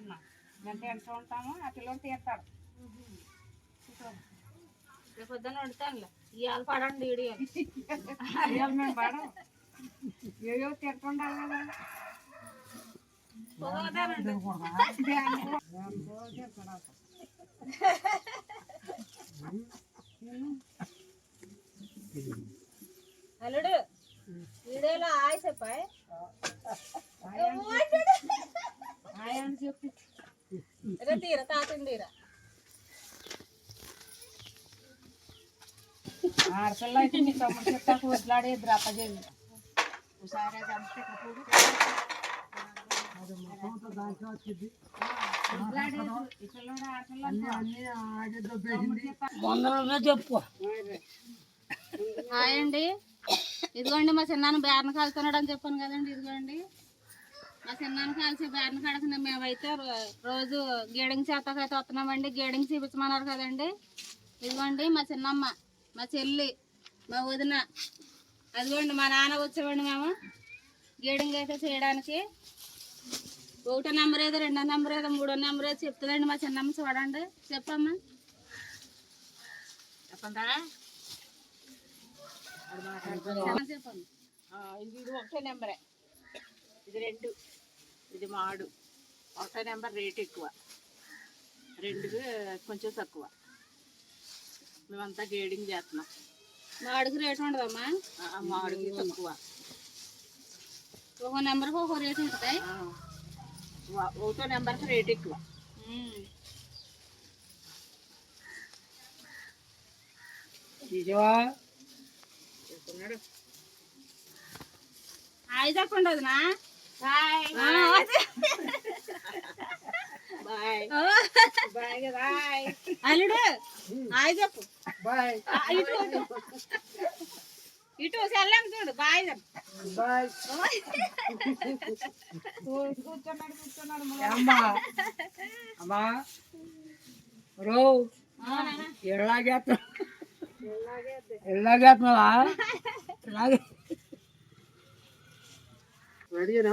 అంటున్నా మేము తింటూ ఉంటాము ఆ పిల్లలు తీస్తాడు రేపు పొద్దున్న వండుతానులే. ఇవాళ పడండి వీడియో ఇవాళ మేము పడం ఏయో తింటుండాలి కదా. ఎంతో. అల్లుడు వీడియోలో ఆయ చెప్పాయి? ఆడపిల్ల అయితే మీ తమ్ముడు చెప్తాకు ఒకసారి కప్పుడు ఆడపిల్ల చెప్పు. హాయ్ అండి ఇదిగోండి మా చిన్నాన్న బేరణ కాలుతున్నాడు అని చెప్పాను కదండి ఇదిగోండి. మా చిన్నాన్న కాల్చి బేరణ కాడకుండా మేమైతే రో- రోజు గేడింగ్ చేతకైతే వస్తున్నామండి గేడింగ్ చూపించమన్నారు కదండి. ఇదిగోండి మా చిన్నమ్మ మా చెల్లి. మా వదిన. అదిగోండి మా నాన్న వచ్చేవాడి మేము. గేడింగ్ అయితే చేయడానికి. ఒకటో నెంబర్ ఏదో రెండో నెంబర్ ఏదో మూడో నెంబర్ ఏదో చెప్తుందండి మా చిన్నమ్మ చూడండి. చెప్పమ్మా. చెప్పందా చెప్పండి ఇది ఇది ఒకటే నెంబరే. ఇది రెండు. ఇది మాడు. ఒకటే నెంబర్ రేట్ ఎక్కువ. రెండు కొంచెం తక్కువ. మేమంతా గేడింగ్ చేస్తున్నాం. మాడికి రేట్ ఉండదమ్మా? ఆ, మాడుకి తక్కువ. ఒక నెంబర్కి ఒక రేట్ ఉంటుంది. ఒకటో నెంబర్కి రేట్ ఎక్కువ. హాయ్ చెప్పండి వదినా. ఆ, బాయ్. Bye bye. అల్లుడు హాయ్ చెప్పు. బాయ్. ఇటు ఇటు. సెల్లం చూడు బాయ్ చెప్పు. బాయ్. కూర్చున్నాడు కూర్చున్నాడు అమ్మా. అమ్మా. రో ఆ, నాన్న. ఎలాగేస్తా ఎలాగేస్తున్నావా ఎలాగే రెడీనా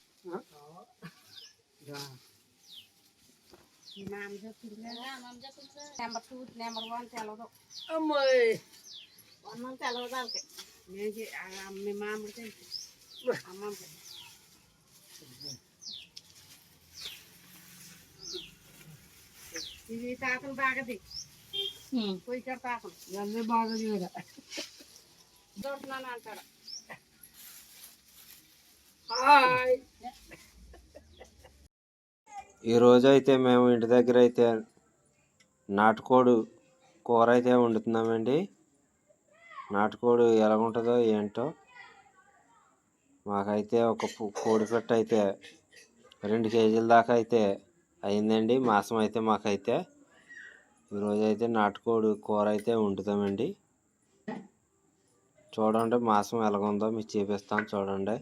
చేస్తానని చెప్పిన చూపరా కొసలు ఇచ్చిన దగ్గర ఎత్తి గేడింగ్ అవసరం చేస్తారండి నంబర్ మామ చెప్పింది నెంబర్ టూ నెంబర్ వన్ తెలవదు అమ్మాయి వన్ తెలవదు వాళ్ళకి నేను చె- ఆ మీ మామిడి తెలుసు అమ్మమ్మ ఇది తాకలు బాగది పొయ్యి తాకలు ఇవన్నీ బాగా చూడ దొరుకుతున్నాను అంటాడు హాయ్ ఈరోజు అయితే మేము ఇంటి దగ్గర అయితే నాటుకోడు కూర అయితే వండుతున్నామండి. నాటుకోడు ఎలా ఉంటుందో ఏంటో మాకైతే ఒక కోడి పెట్ట అయితే రెండు కేజీల దాకా అయితే అయిందండి. మాసం అయితే మాకైతే ఈరోజు అయితే నాటుకోడు కూర అయితే వండుతామండి. చూడండి మాసం ఎలాగుందో మీకు చూపిస్తాను చూడండి.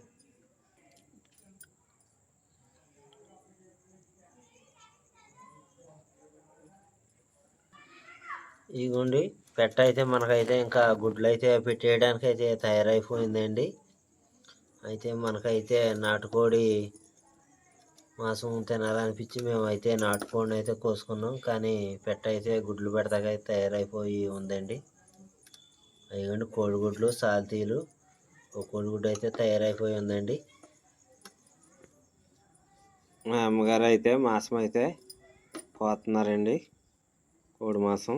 ఇదిగోండి పెట్ట అయితే మనకైతే ఇంకా గుడ్లు అయితే పెట్టేయడానికి అయితే తయారైపోయిందండి. అయితే మనకైతే నాటుకోడి మాంసం తినాలనిపించి మేమైతే నాటుకోడిని అయితే కోసుకున్నాం. కానీ పెట్ట అయితే గుడ్లు పెడతాకైతే తయారైపోయి ఉందండి. అదిగోండి కోడిగుడ్లు సాల్తీలు ఒక కోడిగుడ్డు అయితే తయారైపోయి ఉందండి. మా అమ్మగారు అయితే మాసం అయితే పోతున్నారండి కోడి మాంసం.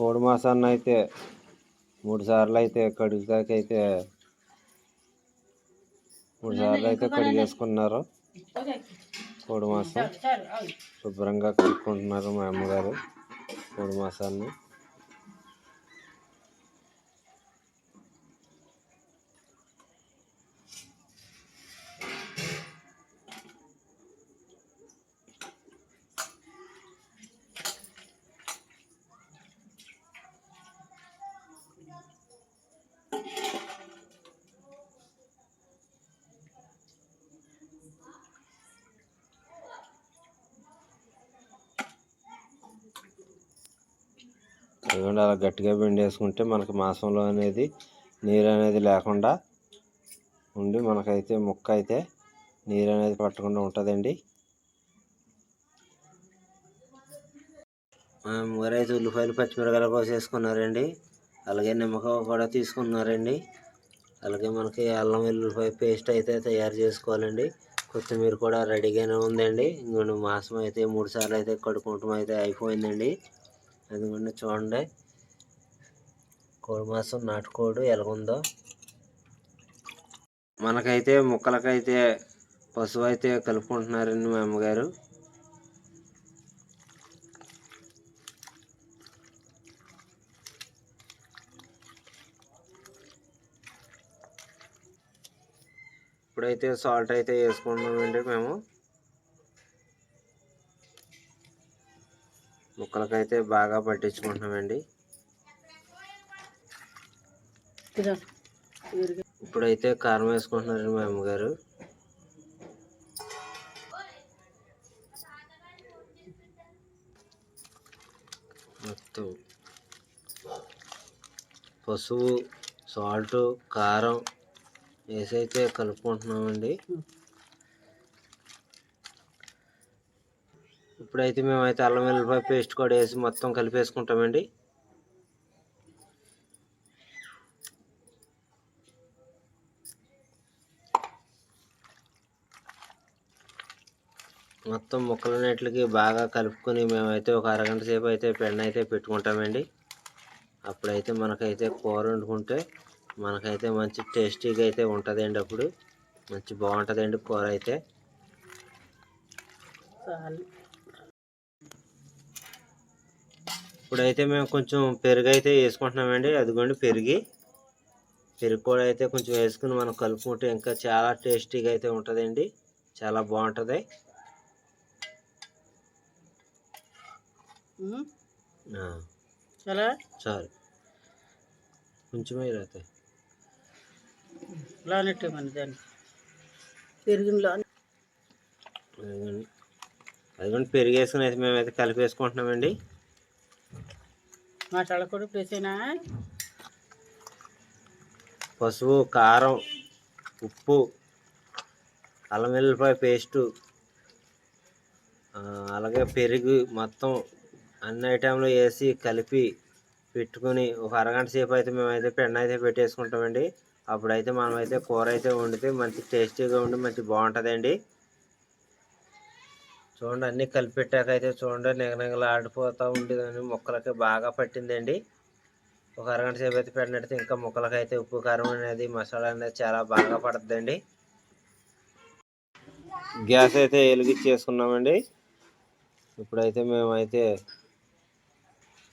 కోడి మాసాన్ని అయితే మూడు సార్లు అయితే కడుగుతాకైతే మూడు సార్లు అయితే కడిగేసుకున్నారు. కోడి మాసం శుభ్రంగా కలుపుకుంటున్నారు మా అమ్మగారు కోడి మాసాన్ని. ఇదిగోండి అలా గట్టిగా పిండేసుకుంటే మనకి మాంసంలో అనేది నీరు అనేది లేకుండా ఉండి మనకైతే ముక్క అయితే నీరు అనేది పట్టకుండా ఉంటుందండి. ఊరైతే ఉల్లిపాయలు పచ్చిమిరకాయలు కోసేసుకున్నారండి. అలాగే నిమ్మకాయ కూడా తీసుకున్నారండి. అలాగే మనకి అల్లం వెల్లుల్లిపాయ పేస్ట్ అయితే తయారు చేసుకోవాలండి. కొత్తిమీర కూడా రెడీగానే ఉందండి. ఇంకొన్ని మాసం అయితే మూడు సార్లు అయితే కడుక్కుంటాం అయితే అయిపోయిందండి. ఎందుకంటే చూడండి. కోడి మాసం నాటుకోడు ఎలాగుందో. మనకైతే ముక్కలకైతే పసుపు అయితే కలుపుకుంటున్నారండి మా అమ్మగారు. ఇప్పుడైతే సాల్ట్ అయితే వేసుకుంటున్నామండి మేము. ముక్కలకైతే బాగా పట్టించుకుంటున్నామండి. ఇప్పుడైతే కారం వేసుకుంటున్నారండి మా అమ్మగారు. మొత్తం పసుపు సాల్ట్ కారం వేసి అయితే కలుపుకుంటున్నామండి ఇప్పుడైతే మేమైతే అల్లం వెల్లిపాయ పేస్ట్ కూడా వేసి మొత్తం కలిపేసుకుంటామండి. మొత్తం ముక్కలన్నిటికి బాగా కలుపుకొని మేమైతే ఒక అరగంట సేపు అయితే పెన్ను అయితే పెట్టుకుంటామండి. అప్పుడైతే మనకైతే కూర వండుకుంటే మనకైతే మంచి టేస్టీగా అయితే ఉంటుందండి అప్పుడు. మంచి బాగుంటుందండి కూర అయితే. ఇప్పుడైతే మేము కొంచెం పెరుగు అయితే వేసుకుంటున్నామండి. అదిగోండి పెరిగి. పెరుగు కూడా అయితే కొంచెం వేసుకుని మనం కలుపుకుంటే ఇంకా చాలా టేస్టీగా అయితే ఉంటుందండి. చాలా బాగుంటుంది. చాలా? చాలు. కొంచెమే అయితే లానట్టు మన దాన్ని పెరుగులో అదిగోండి. అదిగోండి పెరుగు వేసుకుని అయితే మేమైతే కలిపేసుకుంటున్నామండి. మసాలా ప్లేసేనా? పసుపు కారం ఉప్పు అల్లం వెల్లిపాయ పేస్టు అలాగే పెరుగు మొత్తం అన్ని ఐటెంలు వేసి కలిపి పెట్టుకుని ఒక అరగంట సేపు అయితే మేమైతే పెండ అయితే పెట్టేసుకుంటామండి. అప్పుడైతే మనమైతే కూర అయితే వండితే మంచి టేస్టీగా ఉండి మంచి బాగుంటుందండి. చూడండి అన్నీ కలిపెట్టాకైతే చూడండి నిగనిగలు ఆడిపోతూ ఉండేదని ముక్కలకి బాగా పట్టిందండి. ఒక అరగంట సేపు అయితే పెట్టినట్టు ఇంకా ముక్కలకి అయితే ఉప్పు కారం అనేది మసాలా అనేది చాలా బాగా పడుతుందండి. గ్యాస్ అయితే వెలిగించేసుకున్నామండి. ఇప్పుడైతే మేమైతే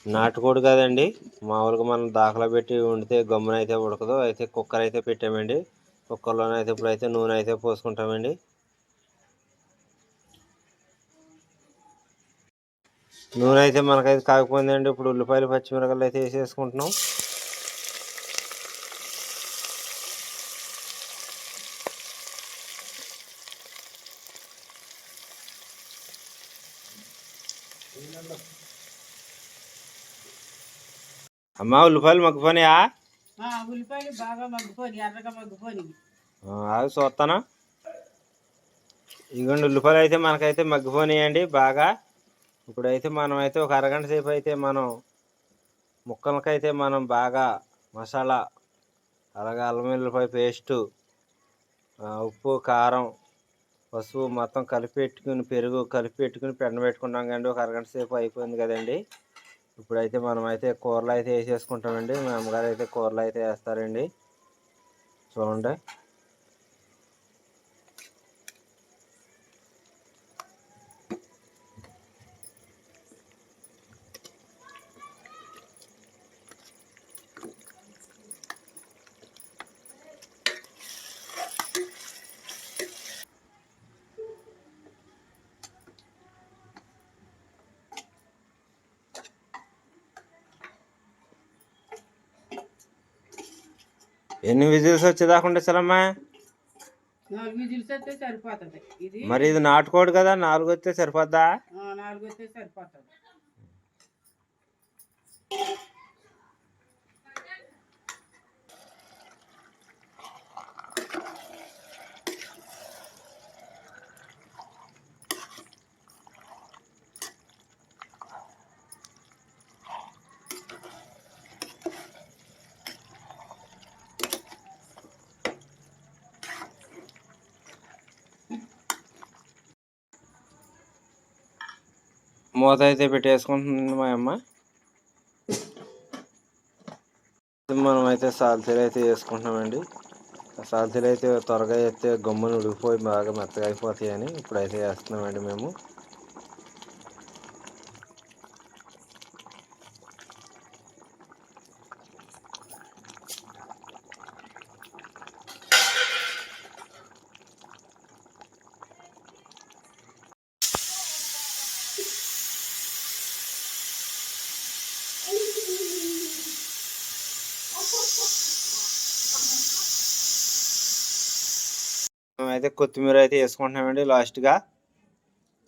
నాటుకోడు కదండి. మామూలుగా మనం దాఖలా పెట్టి వండితే గమ్మునైతే ఉడకదు. అయితే కుక్కర్ అయితే పెట్టామండి. కుక్కర్లోనే అయితే ఇప్పుడైతే నూనె అయితే పోసుకుంటామండి. నూనె అయితే మనకైతే కాకపోయిందండి ఇప్పుడు ఉల్లిపాయలు పచ్చిమిరపకాయలు అయితే వేసేసుకుంటున్నాం. అమ్మా ఉల్లిపాయలు మగ్గిపోయినాయా? ఉల్లిపాయలు బాగా మగ్గిపోయి ఎర్రగా మగ్గిపోయి ఆగి చూస్తానా. ఇదిగోండి ఉల్లిపాయలు అయితే మనకైతే మగ్గిపోయినాయండి బాగా. ఇప్పుడైతే మనం అయితే ఒక అరగంట సేపు అయితే మనం ముక్కలకైతే మనం బాగా మసాలా అలాగే అల్లం వెల్లుల్లిపాయ పేస్టు ఉప్పు కారం పసుపు మొత్తం కలిపి పెట్టుకుని పెరుగు కలిపి పెట్టుకుని పెండ పెట్టుకున్నాం కండి. ఒక అరగంట సేపు అయిపోయింది కదండి. ఇప్పుడైతే మనం అయితే కూరలు అయితే వేసేసుకుంటామండి. మా అమ్మగారు అయితే కూరలు అయితే వేస్తారండి. చూడండి. ఎన్ని విజిల్స్ వచ్చేదాకా ఉండించాలమ్మా నాలుగు విజిల్స్ అయితే సరిపోతుంది. ఇది మరి ఇది నాటుకోడు కదా నాలుగు వస్తే సరిపోద్దా? నాలుగు వస్తే సరిపోతుంది. మూత అయితే పెట్టేసుకుంటుంది మా అమ్మ. మనం అయితే సాల్తీలు అయితే వేసుకుంటున్నామండి. ఆ సాల్తీలు అయితే త్వరగా అయితే గమ్మున ఉడికిపోయి బాగా మెత్తగా అయిపోతాయని ఇప్పుడైతే వేస్తున్నామండి మేము మేమైతే కొత్తిమీర అయితే వేసుకుంటున్నామండి లాస్ట్గా.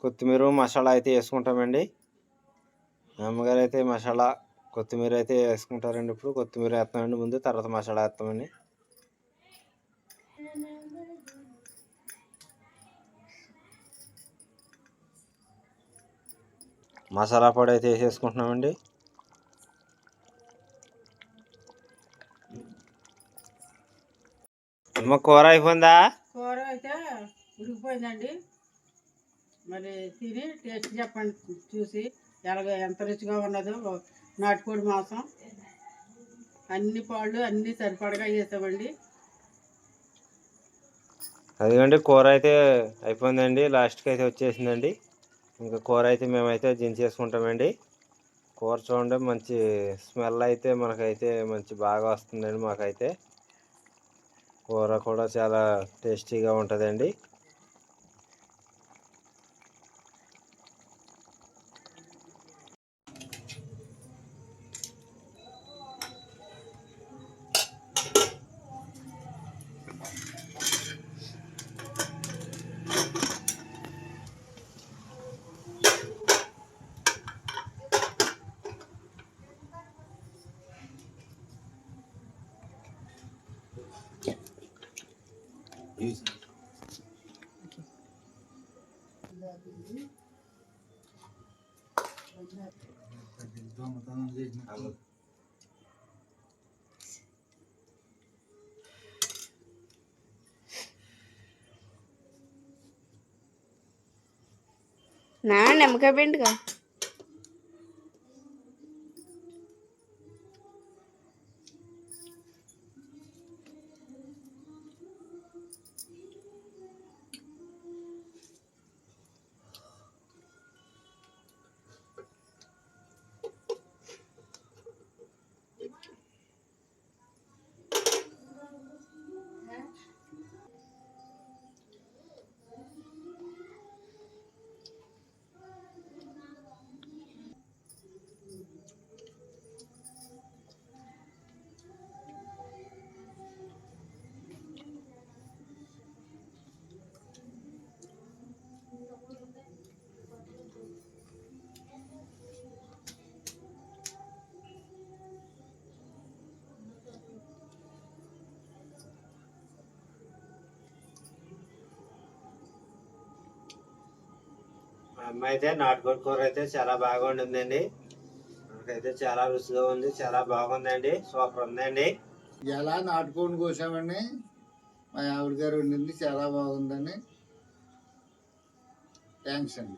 కొత్తిమీర మసాలా అయితే వేసుకుంటామండి. అమ్మగారు అయితే మసాలా కొత్తిమీర అయితే వేసుకుంటారండి ఇప్పుడు. కొత్తిమీర వేస్తామండి ముందు తర్వాత మసాలా వేస్తామండి. మసాలా పొడి అయితే వేసేసుకుంటున్నామండి. అమ్మ కూర అయిపోయిందా? కూర అయితే ఉడికిపోయిందండి. మరి తిని టేస్ట్ చెప్పండి చూసి ఎలాగో ఎంత రుచిగా ఉన్నదో. నాటుకోడి మాంసం. అన్ని పాళ్ళు అన్ని సరిపడగా చేసామండి. అదిగండి కూర అయితే అయిపోయిందండి. లాస్ట్కి అయితే వచ్చేసిందండి. ఇంకా కూర అయితే మేమైతే దించేసుకుంటామండి. కూర చూడండి మంచి స్మెల్ అయితే మనకైతే మంచి బాగా వస్తుందండి మాకైతే. కూర కూడా చాలా టేస్టీగా ఉంటుందండి. నా నిమ్మకాయ పిండిగా. అమ్మాయి అయితే నాటుకోటి కూర అయితే చాలా బాగా ఉండిందండి అయితే చాలా రుచిగా ఉంది చాలా బాగుందండి సూపర్ ఉందండి. ఎలా నాటుకోడి కోసామండి? మా ఆవిడ గారు ఉండింది చాలా బాగుందండి. థ్యాంక్స్ అండి.